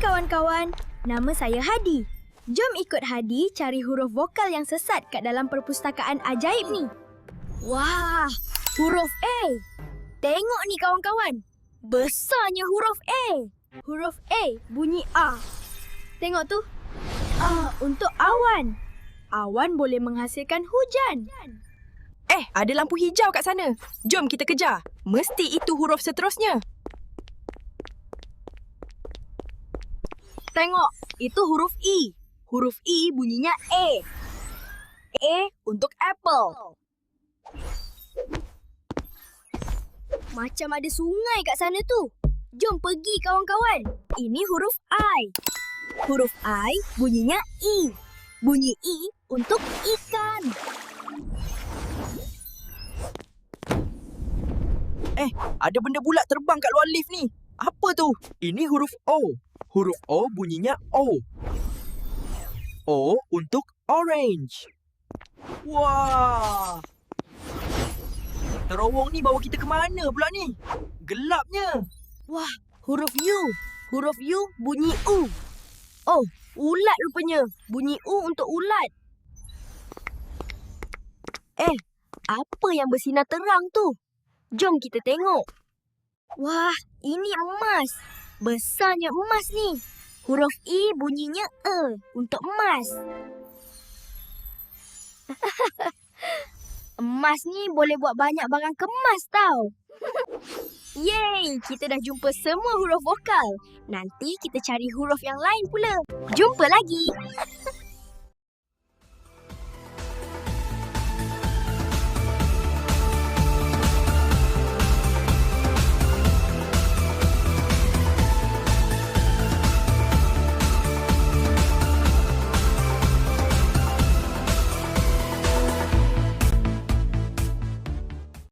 kawan-kawan, nama saya Hadi. Jom ikut Hadi cari huruf vokal yang sesat kat dalam perpustakaan ajaib ni. Wah, huruf A. Tengok ni kawan-kawan. Besarnya huruf A. Huruf A bunyi A. Tengok tu. A untuk awan. Awan boleh menghasilkan hujan. Eh, ada lampu hijau kat sana. Jom kita kejar. Mesti itu huruf seterusnya. Tengok, itu huruf E. Huruf E bunyinya A. A untuk apple. Macam ada sungai kat sana tu. Jom pergi kawan-kawan. Ini huruf I. Huruf I bunyinya E. Bunyi E untuk ikan. Ada benda bulat terbang kat luar lift ni. Apa tu? Ini huruf O. Huruf O bunyinya O. O untuk orange. Wah! Terowong ni bawa kita ke mana pula ni? Gelapnya. Huruf U. Huruf U bunyi U. Oh, ulat rupanya. Bunyi U untuk ulat. Eh, apa yang bersinar terang tu? Jom kita tengok. Wah, ini emas. Besarnya emas ni. Huruf E bunyinya E untuk emas. emas ni boleh buat banyak barang kemas tau. Yeay, kita dah jumpa semua huruf vokal. Nanti kita cari huruf yang lain pula. Jumpa lagi.